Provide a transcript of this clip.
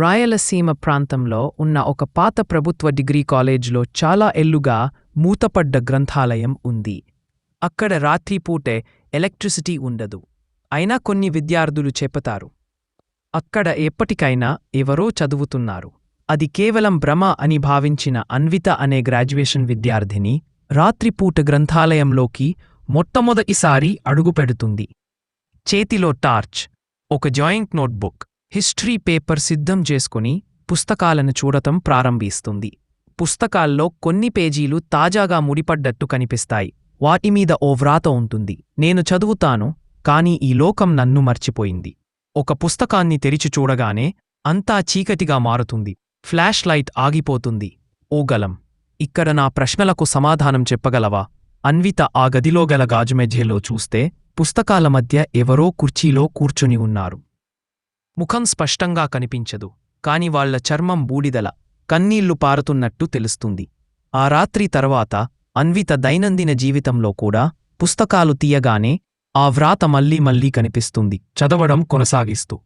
రాయలసీమ ప్రాంతంలో ఉన్న ఒక పాత ప్రభుత్వ డిగ్రీ కాలేజ్లో చాలా ఎల్లుగా మూతపడ్డ గ్రంథాలయం ఉంది. అక్కడ రాత్రిపూటే ఎలక్ట్రిసిటీ ఉండదు. అయినా కొన్ని విద్యార్థులు చెబుతారు అక్కడ ఎప్పటికైనా ఎవరో చదువుతున్నారు. అది కేవలం భ్రమ అని భావించిన అన్విత అనే గ్రాడ్యుయేషన్ విద్యార్థిని రాత్రిపూట గ్రంథాలయంలోకి మొట్టమొదటిసారి అడుగుపెడుతుంది చేతిలో టార్చ్ ఒక జాయింట్ నోట్బుక్. హిస్టరీ పేపర్ సిద్ధం చేసుకుని పుస్తకాలను చూడటం ప్రారంభిస్తుంది. పుస్తకాల్లో కొన్ని పేజీలు తాజాగా ముడిపడ్డట్టు కనిపిస్తాయి. వాటి మీద ఓ వ్రాత ఉంటుంది. నేను చదువుతాను కాని ఈ లోకం నన్ను మర్చిపోయింది. ఒక పుస్తకాన్ని తెరిచి చూడగానే అంతా చీకటిగా మారుతుంది. ఫ్లాష్ లైట్ ఆగిపోతుంది. ఓగలం ఇక్కడ నా ప్రశ్నలకు సమాధానం చెప్పగలవా? అన్విత ఆ గదిలో గల గాజుమెజ్జెలో చూస్తే పుస్తకాల మధ్య ఎవరో కుర్చీలో కూర్చుని ఉన్నారు. ముఖం స్పష్టంగా కనిపించదు కాని వాళ్ళ చర్మం బూడిదల కన్నీళ్ళు పారుతున్నట్టు తెలుస్తుంది. ఆ రాత్రి తర్వాత అన్విత దైనందిన జీవితంలో కూడా పుస్తకాలు తీయగానే ఆ వ్రాత మళ్ళీ మళ్ళీ కనిపిస్తుంది. చదవడం కొనసాగిస్తూ